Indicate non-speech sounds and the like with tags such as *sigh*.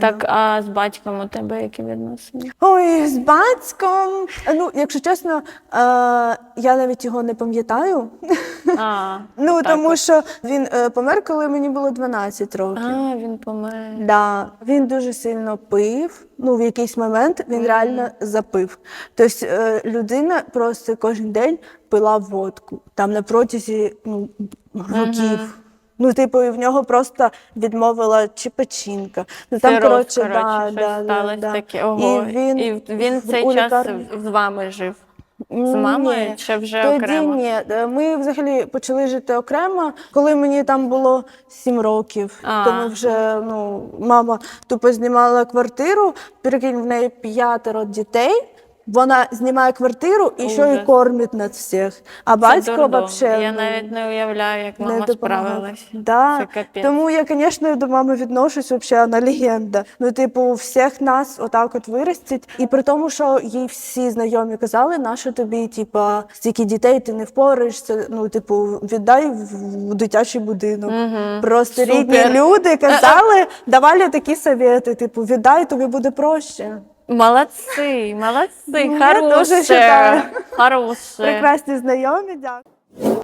Так, а з батьком у тебе які відносини? Ой, з батьком. Ну, якщо чесно, е, я навіть його не пам'ятаю. А, *laughs* Ну, так тому от. що він е, помер, коли мені було 12 років. А, він помер. Да, він дуже сильно пив. Ну, в якийсь момент він реально запив. Тобто е, людина просто кожен день пила водку там на протязі ну, років. Ну, типу, і в нього просто відмовила чи печінка. Ну, там, Сироп, коротше, да, щось да, сталося да, таке. Ого. І він, І він в- цей у час лікарні. з вами жив. З Ні. мамою чи вже Тоді окремо? ні. Е, Ми взагалі почали жити окремо, коли мені там було 7 років. А. Тому вже ну, мама тупо знімала квартиру, перекинь в неї п'ятеро дітей. Вона знімає квартиру і що й Ужас. кормить нас всіх. А Це батько дурдом. вообще Я ну, навіть не уявляю, як мама справилась. Да. Це капець. Тому я, звісно, до мами відношусь вообще вона легенда. Ну, типу, всіх нас отак от виростить. І при тому, що їй всі знайомі казали, нащо тобі, типа, стільки дітей ти не впораєшся. Ну, типу, віддай в в дитячий будинок. Просто Супер. рідні люди казали, давали такі совєти, типу, віддай, тобі буде проще. Молодці, молодці, Ну, хороше. Прекрасні знайомі, дякую.